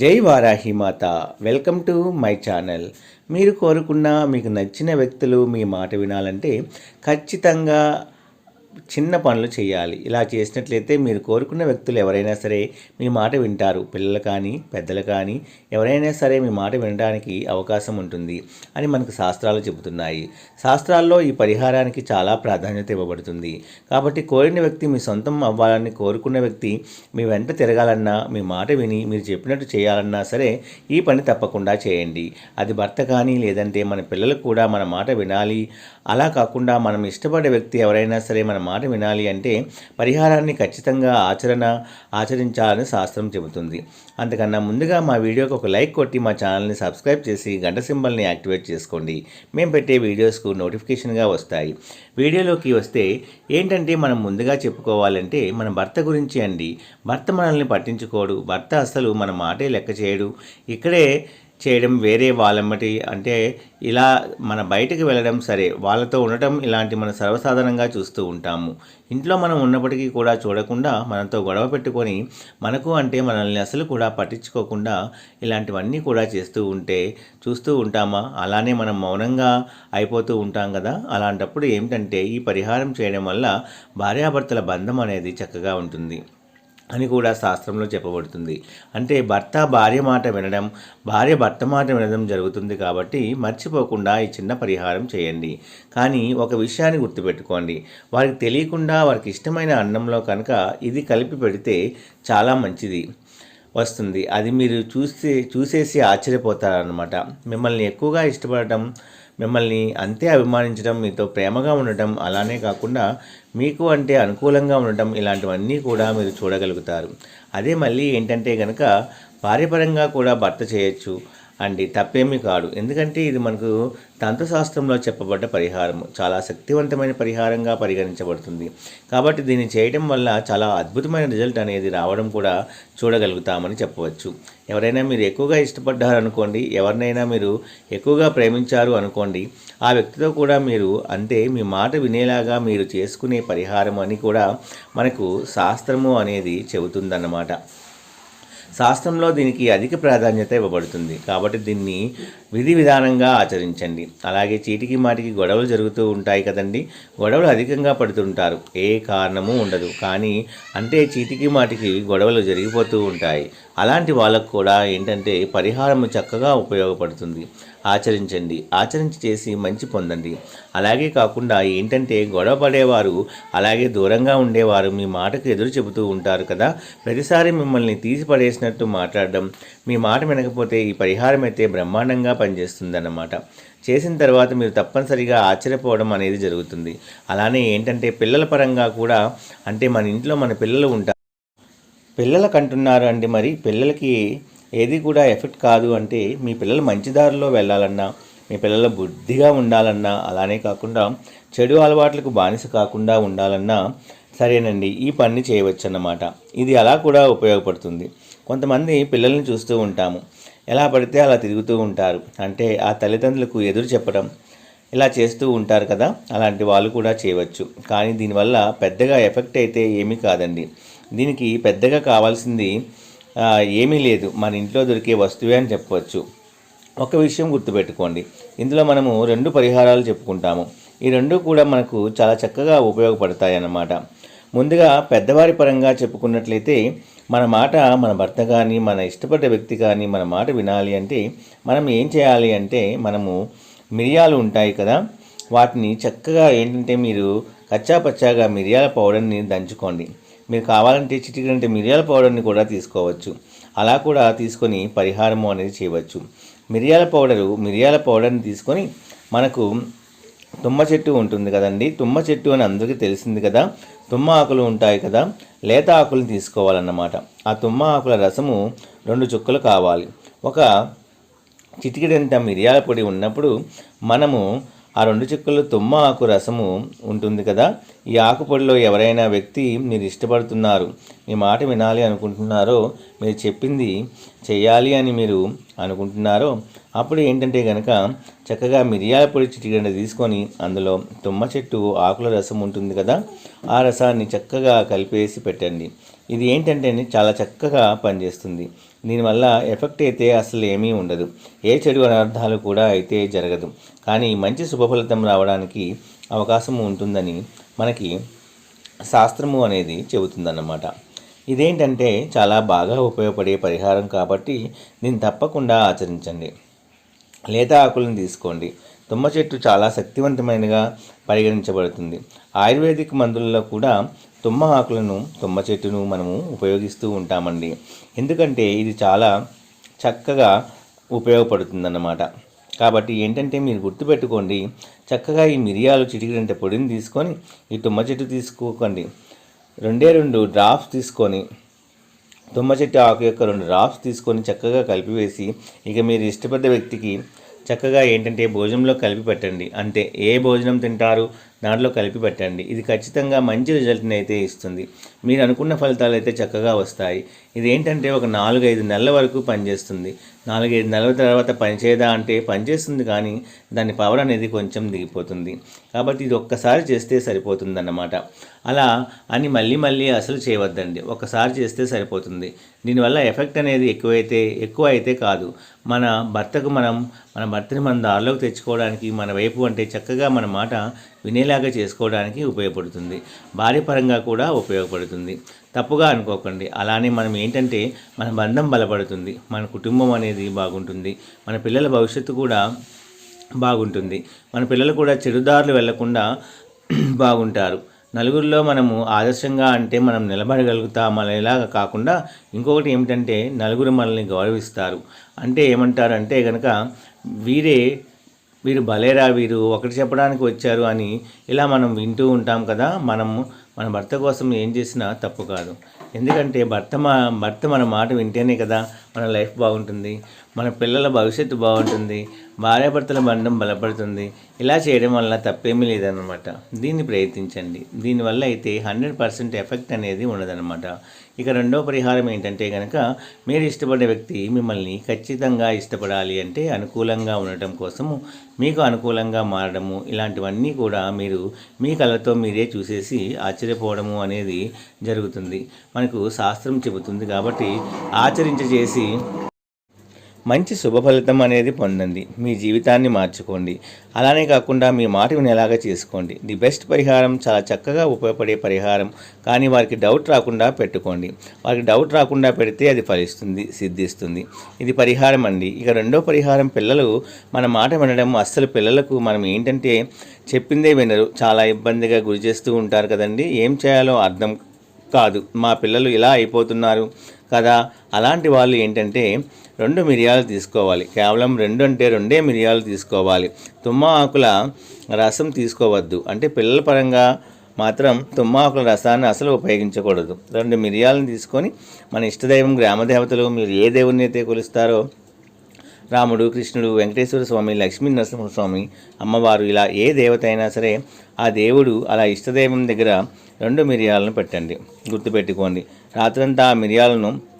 జై వారాహి మాత. Welcome to my channel. మీరు కోరుకున్న మీకు నచ్చిన వ్యక్తులు మీ మాట వినాలంటే ఖచ్చితంగా చిన్న పనులు చేయాలి. ఇలా చేసినట్లయితే మీరు కోరుకున్న వ్యక్తులు ఎవరైనా సరే మీ మాట వింటారు. పిల్లలు కానీ పెద్దలు కానీ ఎవరైనా సరే మీ మాట వినడానికి అవకాశం ఉంటుంది అని మనకు శాస్త్రాలు చెబుతున్నాయి. శాస్త్రాల్లో ఈ పరిహారానికి చాలా ప్రాధాన్యత ఇవ్వబడుతుంది. కాబట్టి కోరిన వ్యక్తి మీ సొంతం అవ్వాలని కోరుకున్న వ్యక్తి మీ వెంట తిరగాలన్నా మీ మాట విని మీరు చెప్పినట్టు చేయాలన్నా సరే ఈ పని తప్పకుండా చేయండి. అది భర్త కానీ లేదంటే మన పిల్లలు కూడా మన మాట వినాలి. అలా కాకుండా మనం ఇష్టపడే వ్యక్తి ఎవరైనా సరే మన మాట వినాలి అంటే పరిహారాన్ని ఖచ్చితంగా ఆచరణ ఆచరించాలని శాస్త్రం చెబుతుంది. అంతకన్నా ముందుగా మా వీడియోకి ఒక లైక్ కొట్టి మా ఛానల్ని సబ్స్క్రైబ్ చేసి గంట సింబల్ని యాక్టివేట్ చేసుకోండి. మేము పెట్టే వీడియోస్కు నోటిఫికేషన్గా వస్తాయి. వీడియోలోకి వస్తే ఏంటంటే మనం ముందుగా చెప్పుకోవాలంటే మన భర్త గురించి అండి. భర్త మనల్ని పట్టించుకోడు. భర్త అసలు మన మాటే లెక్క చేయడు. ఇక్కడే చేయడం వేరే వాళ్ళమ్మటి అంటే ఇలా మన బయటకు వెళ్ళడం సరే వాళ్ళతో ఉండటం ఇలాంటి మనం సర్వసాధారణంగా చూస్తూ ఉంటాము. ఇంట్లో మనం ఉన్నప్పటికీ కూడా చూడకుండా మనతో గొడవ పెట్టుకొని మనకు అంటే మనల్ని అసలు కూడా పట్టించుకోకుండా ఇలాంటివన్నీ కూడా చేస్తూ ఉంటే చూస్తూ ఉంటామా? అలానే మనం మౌనంగా అయిపోతూ ఉంటాం కదా? అలాంటప్పుడు ఏమిటంటే ఈ పరిహారం చేయడం వల్ల భార్యాభర్తల బంధం అనేది చక్కగా ఉంటుంది. అని కూడా శాస్త్రంలో చెప్పబడుతుంది. అంటే భర్త భార్య మాట వినడం భార్య భర్త మాట వినడం జరుగుతుంది కాబట్టి మర్చిపోకుండా ఈ చిన్న పరిహారం చేయండి. కానీ ఒక విషయాన్ని గుర్తుపెట్టుకోండి. వారికి తెలియకుండా వారికి ఇష్టమైన అన్నంలో కనుక ఇది కలిపి పెడితే చాలా మంచిది వస్తుంది. అది మీరు చూస్తే చూసేసి ఆశ్చర్యపోతారనమాట మిమ్మల్ని ఎక్కువగా ఇష్టపడటం మిమ్మల్ని అంతే అభిమానించడం మీతో ప్రేమగా ఉండటం అలానే కాకుండా మీకు అంటే అనుకూలంగా ఉండటం ఇలాంటివన్నీ కూడా మీరు చూడగలుగుతారు. అదే మళ్ళీ ఏంటంటే కనుక భార్యపరంగా కూడా భర్త చేయొచ్చు. అండి తప్పేమీ కాదు. ఎందుకంటే ఇది మనకు తంత్రశాస్త్రంలో చెప్పబడ్డ పరిహారం. చాలా శక్తివంతమైన పరిహారంగా పరిగణించబడుతుంది. కాబట్టి దీన్ని చేయడం వల్ల చాలా అద్భుతమైన రిజల్ట్ అనేది రావడం కూడా చూడగలుగుతామని చెప్పవచ్చు. ఎవరైనా మీరు ఎక్కువగా ఇష్టపడ్డారు అనుకోండి ఎవరినైనా మీరు ఎక్కువగా ప్రేమించారు అనుకోండి ఆ వ్యక్తితో కూడా మీరు అంటే మీ మాట వినేలాగా మీరు చేసుకునే పరిహారం అని కూడా మనకు శాస్త్రము అనేది చెబుతుందన్నమాట. శాస్త్రంలో దీనికి అధిక ప్రాధాన్యత ఇవ్వబడుతుంది. కాబట్టి దీన్ని విధి విధానంగా ఆచరించండి. అలాగే చీటికి మాటికి గొడవలు జరుగుతూ ఉంటాయి కదండి. గొడవలు అధికంగా పడుతుంటారు. ఏ కారణము ఉండదు. కానీ అంటే చీటికి మాటికి గొడవలు జరిగిపోతూ ఉంటాయి. అలాంటి వాళ్ళకు కూడా ఏంటంటే పరిహారం చక్కగా ఉపయోగపడుతుంది. ఆచరించండి. ఆచరించి చేసి మంచి పొందండి. అలాగే కాకుండా ఏంటంటే గొడవ పడేవారు అలాగే దూరంగా ఉండేవారు మీ మాటకు ఎదురు చెబుతూ ఉంటారు కదా? ప్రతిసారి మిమ్మల్ని తీసి పడేసినట్టు మాట్లాడడం మీ మాట వినకపోతే ఈ పరిహారం అయితే బ్రహ్మాండంగా పనిచేస్తుందన్నమాట. చేసిన తర్వాత మీరు తప్పనిసరిగా ఆశ్చర్యపోవడం అనేది జరుగుతుంది. అలానే ఏంటంటే పిల్లల పరంగా కూడా అంటే మన ఇంట్లో మన పిల్లలు ఉంటారు. పిల్లల కంటున్నారు అండి మరి పిల్లలకి ఏది కూడా ఎఫెక్ట్ కాదు అంటే మీ పిల్లలు మంచి దారిలో వెళ్ళాలన్నా మీ పిల్లలు బుద్ధిగా ఉండాలన్నా అలానే కాకుండా చెడు అలవాట్లకు బానిస కాకుండా ఉండాలన్నా సరేనండి ఈ పని చేయవచ్చు అన్నమాట ఇది అలా కూడా ఉపయోగపడుతుంది. కొంతమంది పిల్లల్ని చూస్తూ ఉంటాము. ఎలా పడితే అలా తిరుగుతూ ఉంటారు. అంటే ఆ తల్లిదండ్రులకు ఎదురు చెప్పడం ఇలా చేస్తూ ఉంటారు కదా అలాంటి వాళ్ళు కూడా చేయవచ్చు. కానీ దీనివల్ల పెద్దగా ఎఫెక్ట్ అయితే ఏమీ కాదండి. దీనికి పెద్దగా కావాల్సింది ఏమీ లేదు. మన ఇంట్లో దొరికే వస్తువే అని చెప్పవచ్చు. ఒక విషయం గుర్తుపెట్టుకోండి. ఇందులో మనము రెండు పరిహారాలు చెప్పుకుంటాము. ఈ రెండు కూడా మనకు చాలా చక్కగా ఉపయోగపడతాయి అన్నమాట ముందుగా పెద్దవారి పరంగా చెప్పుకున్నట్లయితే మన మాట మన భర్త కానీ మన ఇష్టపడ్డ వ్యక్తి కానీ మన మాట వినాలి అంటే మనం ఏం చేయాలి అంటే మనము మిరియాలు ఉంటాయి కదా వాటిని చక్కగా ఏంటంటే మీరు కచ్చాపచ్చాగా మిరియాల పౌడర్ని దంచుకోండి. మీరు కావాలంటే చిటికంటే మిరియాల పౌడర్ని కూడా తీసుకోవచ్చు. అలా కూడా తీసుకొని పరిహారము అనేది చేయవచ్చు. మిరియాల పౌడరు మిరియాల పౌడర్ని తీసుకొని మనకు తుమ్మ చెట్టు ఉంటుంది కదండి. తుమ్మ చెట్టు అని అందరికీ తెలిసింది కదా. తుమ్మ ఆకులు ఉంటాయి కదా. లేత ఆకులను తీసుకోవాలన్నమాట. ఆ తుమ్మ ఆకుల రసము రెండు చుక్కలు కావాలి. ఒక చిటికిడంత మిరియాల పొడి ఉన్నప్పుడు మనము ఆ రెండు చిక్కుల్లో తుమ్మ ఆకు రసము ఉంటుంది కదా. ఈ ఆకుపొడిలో ఎవరైనా వ్యక్తి మీరు ఇష్టపడుతున్నారు మీ మాట వినాలి అనుకుంటున్నారో మీరు చెప్పింది చేయాలి అని మీరు అనుకుంటున్నారో అప్పుడు ఏంటంటే కనుక చక్కగా మిరియాల పొడి చిటికెండ తీసుకొని అందులో తుమ్మ చెట్టు ఆకుల రసం ఉంటుంది కదా ఆ రసాన్ని చక్కగా కలిపేసి పెట్టండి. ఇది ఏంటంటే చాలా చక్కగా పనిచేస్తుంది. దీనివల్ల ఎఫెక్ట్ అయితే అసలు ఏమీ ఉండదు. ఏ చెడు అనర్థాలు కూడా అయితే జరగదు. కానీ మంచి శుభఫలితం రావడానికి అవకాశం ఉంటుందని మనకి శాస్త్రము అనేది చెబుతుందన్నమాట. ఇదేంటంటే చాలా బాగా ఉపయోగపడే పరిహారం కాబట్టి దీన్ని తప్పకుండా ఆచరించండి. లేత ఆకులను తీసుకోండి. తుమ్మ చెట్టు చాలా శక్తివంతమైనగా పరిగణించబడుతుంది. ఆయుర్వేదిక్ మందులలో కూడా తుమ్మ ఆకులను తుమ్మ చెట్టును మనము ఉపయోగిస్తూ ఉంటామండి. ఎందుకంటే ఇది చాలా చక్కగా ఉపయోగపడుతుందన్నమాట. కాబట్టి ఏంటంటే మీరు గుర్తుపెట్టుకోండి చక్కగా ఈ మిరియాలు చిటికినంత పొడిని తీసుకొని ఈ తుమ్మ చెట్టు తీసుకోకండి. రెండే రెండు డ్రాప్స్ తీసుకొని తుమ్మ చెట్టు ఆకు యొక్క రెండు డ్రాప్స్ తీసుకొని చక్కగా కలిపివేసి ఇక మీరు ఇష్టపడ్డ వ్యక్తికి చక్కగా ఏంటంటే భోజనంలో కలిపి పెట్టండి. అంటే ఏ భోజనం తింటారు? దాంట్లో కలిపి పెట్టండి. ఇది ఖచ్చితంగా మంచి రిజల్ట్ని అయితే ఇస్తుంది. మీరు అనుకున్న ఫలితాలు అయితే చక్కగా వస్తాయి. ఇది ఏంటంటే ఒక నాలుగైదు నెలల వరకు పనిచేస్తుంది. నాలుగైదు నెలల తర్వాత పనిచేయదా అంటే పనిచేస్తుంది కానీ దాని పవర్ అనేది కొంచెం దిగిపోతుంది. కాబట్టి ఇది ఒక్కసారి చేస్తే సరిపోతుందన్నమాట. అలా అని మళ్ళీ మళ్ళీ అసలు చేయవద్దండి. ఒకసారి చేస్తే సరిపోతుంది. దీనివల్ల ఎఫెక్ట్ అనేది ఎక్కువైతే ఎక్కువ అయితే కాదు. మన భర్తకు మనం మన భర్తని మన దారిలోకి తెచ్చుకోవడానికి మన వైపు అంటే చక్కగా మన మాట వినేలాగా చేసుకోవడానికి ఉపయోగపడుతుంది. భార్య పరంగా కూడా ఉపయోగపడుతుంది. తప్పుగా అనుకోకండి. అలానే మనం ఏంటంటే మన బంధం బలపడుతుంది. మన కుటుంబం అనేది బాగుంటుంది. మన పిల్లల భవిష్యత్తు కూడా బాగుంటుంది. మన పిల్లలు కూడా చెడుదారులు వెళ్ళకుండా బాగుంటారు. నలుగురిలో మనము ఆదర్శంగా అంటే మనం నిలబడగలుగుతాం అనేలాగా కాకుండా ఇంకొకటి ఏమిటంటే నలుగురు మనల్ని గౌరవిస్తారు. అంటే ఏమంటారంటే కనుక వీరే వీరు భలేరా వీరు ఒకటి చెప్పడానికి వచ్చారు అని ఇలా మనం వింటూ ఉంటాం కదా మనము మన భర్త కోసం ఏం చేసినా తప్పు కాదు. ఎందుకంటే భర్త మా భర్త మన మాట వింటేనే కదా మన లైఫ్ బాగుంటుంది మన పిల్లల భవిష్యత్తు బాగుంటుంది భార్యాభర్తల బంధం బలపడుతుంది. ఇలా చేయడం వల్ల తప్పేమీ లేదనమాట దీన్ని ప్రయత్నించండి. దీనివల్ల అయితే హండ్రెడ్ పర్సెంట్ ఎఫెక్ట్ అనేది ఉండదన్నమాట. ఇక రెండో పరిహారం ఏంటంటే కనుక మీరు ఇష్టపడే వ్యక్తి మిమ్మల్ని ఖచ్చితంగా ఇష్టపడాలి అంటే అనుకూలంగా ఉండటం కోసము మీకు అనుకూలంగా మారడము ఇలాంటివన్నీ కూడా మీరు మీ కళ్ళతో మీరే చూసేసి ఆశ్చర్యపోవడము అనేది జరుగుతుంది. మనకు శాస్త్రం చెబుతుంది కాబట్టి చేసి మంచి శుభ ఫలితం అనేది పొందండి. మీ జీవితాన్ని మార్చుకోండి. అలానే కాకుండా మీ మాట వినేలాగా చేసుకోండి. ది బెస్ట్ పరిహారం చాలా చక్కగా ఉపయోగపడే పరిహారం. కానీ వారికి డౌట్ రాకుండా పెట్టుకోండి. వారికి డౌట్ రాకుండా పెడితే అది ఫలిస్తుంది సిద్ధిస్తుంది. ఇది పరిహారం అండి. ఇక రెండో పరిహారం పిల్లలు మన మాట వినడం అస్సలు పిల్లలకు మనం ఏంటంటే చెప్పిందే వినరు. చాలా ఇబ్బందిగా గురి చేస్తూ ఉంటారు కదండి. ఏం చేయాలో అర్థం కాదు. మా పిల్లలు ఇలా అయిపోతున్నారు కదా అలాంటి వాళ్ళు ఏంటంటే రెండు మిరియాలు తీసుకోవాలి. కేవలం రెండు అంటే రెండే మిరియాలు తీసుకోవాలి. తుమ్మ ఆకుల రసం తీసుకోవద్దు. అంటే పిల్లల పరంగా మాత్రం తుమ్మ ఆకుల రసాన్ని అసలు ఉపయోగించకూడదు. రెండు మిరియాలను తీసుకొని మన ఇష్టదైవం గ్రామదేవతలు మీరు ఏ దేవుని అయితే కొలుస్తారో రాముడు కృష్ణుడు వెంకటేశ్వర స్వామి లక్ష్మీ నరసింహస్వామి అమ్మవారు ఇలా ఏ దేవత అయినా సరే ఆ దేవుడు అలా ఇష్టదైవం దగ్గర రెండు మిరియాలను పెట్టండి. గుర్తుపెట్టుకోండి. రాత్రంతా ఆ మిరియాలను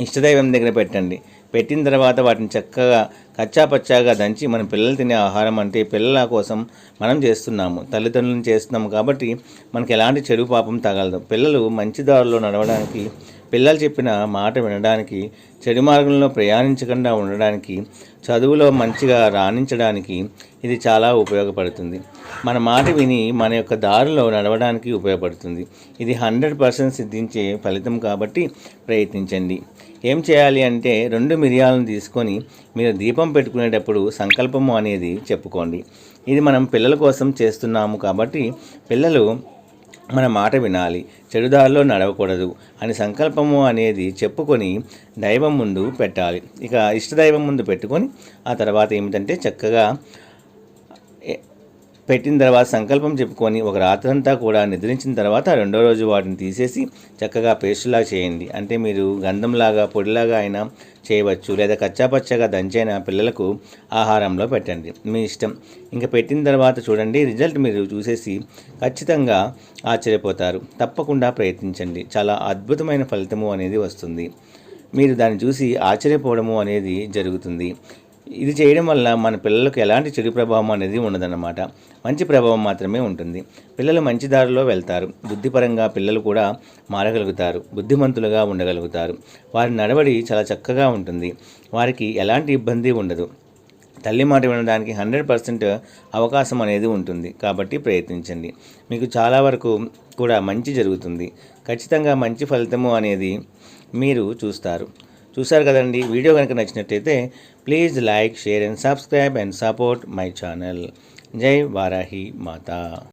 ఇష్టదైవం దగ్గర పెట్టండి. పెట్టిన తర్వాత వాటిని చక్కగా కచ్చాపచ్చాగా దంచి మన పిల్లలు తినే ఆహారం అంటే పిల్లల కోసం మనం చేస్తున్నాము. తల్లిదండ్రులను చేస్తున్నాము కాబట్టి మనకి ఎలాంటి చెడు పాపం తగలదు. పిల్లలు మంచి దారిలో నడవడానికి పిల్లలు చెప్పిన మాట వినడానికి చెడు మార్గంలో ప్రయాణించకుండా ఉండడానికి చదువులో మంచిగా రాణించడానికి ఇది చాలా ఉపయోగపడుతుంది. మన మాట విని మన యొక్క దారిలో నడవడానికి ఉపయోగపడుతుంది. ఇది హండ్రెడ్ పర్సెంట్ సిద్ధించే ఫలితం కాబట్టి ప్రయత్నించండి. ఏం చేయాలి అంటే రెండు మిరియాలను తీసుకొని మీరు దీపం పెట్టుకునేటప్పుడు సంకల్పము అనేది చెప్పుకోండి. ఇది మనం పిల్లల కోసం చేస్తున్నాము కాబట్టి పిల్లలు మన మాట వినాలి చెడుదారిలో నడవకూడదు అని సంకల్పము అనేది చెప్పుకొని దైవం ముందు పెట్టాలి. ఇక ఇష్టదైవం ముందు పెట్టుకొని ఆ తర్వాత ఏమిటంటే చక్కగా పెట్టిన తర్వాత సంకల్పం చెప్పుకొని ఒక రాత్రంతా కూడా నిద్రించిన తర్వాత రెండో రోజు వాటిని తీసేసి చక్కగా పేస్టులా చేయండి. అంటే మీరు గంధంలాగా పొడిలాగా అయినా చేయవచ్చు. లేదా కచ్చాపచ్చగా దంచైన పిల్లలకు ఆహారంలో పెట్టండి. మీ ఇష్టం. ఇంకా పెట్టిన తర్వాత చూడండి రిజల్ట్ మీరు చూసేసి ఖచ్చితంగా ఆశ్చర్యపోతారు. తప్పకుండా ప్రయత్నించండి. చాలా అద్భుతమైన ఫలితము అనేది వస్తుంది. మీరు దాన్ని చూసి ఆశ్చర్యపోవడము అనేది జరుగుతుంది. ఇది చేయడం వల్ల మన పిల్లలకు ఎలాంటి చెడు ప్రభావం అనేది ఉండదన్నమాట. మంచి ప్రభావం మాత్రమే ఉంటుంది. పిల్లలు మంచి దారిలో వెళ్తారు. బుద్ధిపరంగా పిల్లలు కూడా మారగలుగుతారు. బుద్ధిమంతులుగా ఉండగలుగుతారు. వారి నడవడి చాలా చక్కగా ఉంటుంది. వారికి ఎలాంటి ఇబ్బంది ఉండదు. తల్లి మాట వినడానికి హండ్రెడ్ పర్సెంట్ అవకాశం అనేది ఉంటుంది. కాబట్టి ప్రయత్నించండి. మీకు చాలా వరకు కూడా మంచి జరుగుతుంది. ఖచ్చితంగా మంచి ఫలితము అనేది మీరు చూస్తారు. చూసారు కదండి వీడియో కనుక నచ్చినట్టయితే please like share and subscribe and support my channel. జై వారాహి మాతా.